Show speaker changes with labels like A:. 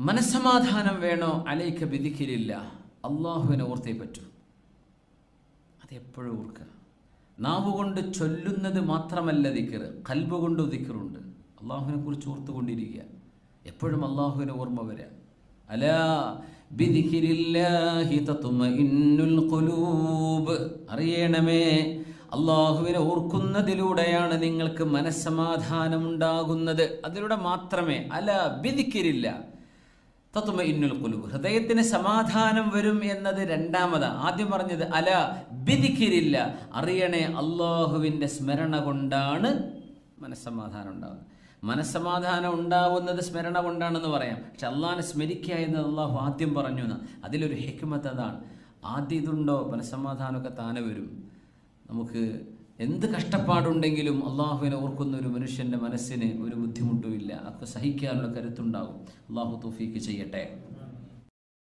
A: മനസ്സമാധാനം വേണോ അലൈക്ക വിധിക്കലില്ല. അള്ളാഹുവിനെ ഓർത്തേ പറ്റൂ. അതെപ്പോഴും ഓർക്കുക. നാവുകൊണ്ട് ചൊല്ലുന്നത് മാത്രമല്ല ദിക്കറ് കൽബുകൊണ്ട് ദിക്കറുണ്ട് അള്ളാഹുവിനെ കുറിച്ച് ഓർത്തുകൊണ്ടിരിക്കുക. എപ്പോഴും അള്ളാഹുവിനെ ഓർമ്മ വരിക അല അറിയണമേ അള്ളാഹുവിനെ ഓർക്കുന്നതിലൂടെയാണ് നിങ്ങൾക്ക് മനസ്സമാധാനം ഉണ്ടാകുന്നത് അതിലൂടെ മാത്രമേ അല ബിദിക്രില്ല തത്വമ ഇന്നുൽ കുലു ഹൃദയത്തിന് സമാധാനം വരും എന്നത് രണ്ടാമത്. ആദ്യം പറഞ്ഞത് അല ബിദിക്കിരില്ല അറിയണേ അള്ളാഹുവിന്റെ സ്മരണ കൊണ്ടാണ് മനസ്സമാധാനം ഉണ്ടാകുന്നത് മനസ്സമാധാനം ഉണ്ടാവുന്നത് സ്മരണ കൊണ്ടാണെന്ന് പറയാം. പക്ഷെ അള്ളാഹിനെ സ്മരിക്കുക എന്നത് അള്ളാഹു ആദ്യം പറഞ്ഞു എന്ന്. അതിലൊരു ഹെക്മത്ത് അതാണ്. ആദ്യം ഇതുണ്ടോ? മനസ്സമാധാനമൊക്കെ താനെ വരും. നമുക്ക് എന്ത് കഷ്ടപ്പാടുണ്ടെങ്കിലും അള്ളാഹുവിനെ ഓർക്കുന്ന ഒരു മനുഷ്യന്റെ മനസ്സിന് ഒരു ബുദ്ധിമുട്ടുമില്ല. അപ്പോൾ സഹിക്കാനുള്ള കരുത്തുണ്ടാകും. അള്ളാഹു തോഫീക്ക് ചെയ്യട്ടെ.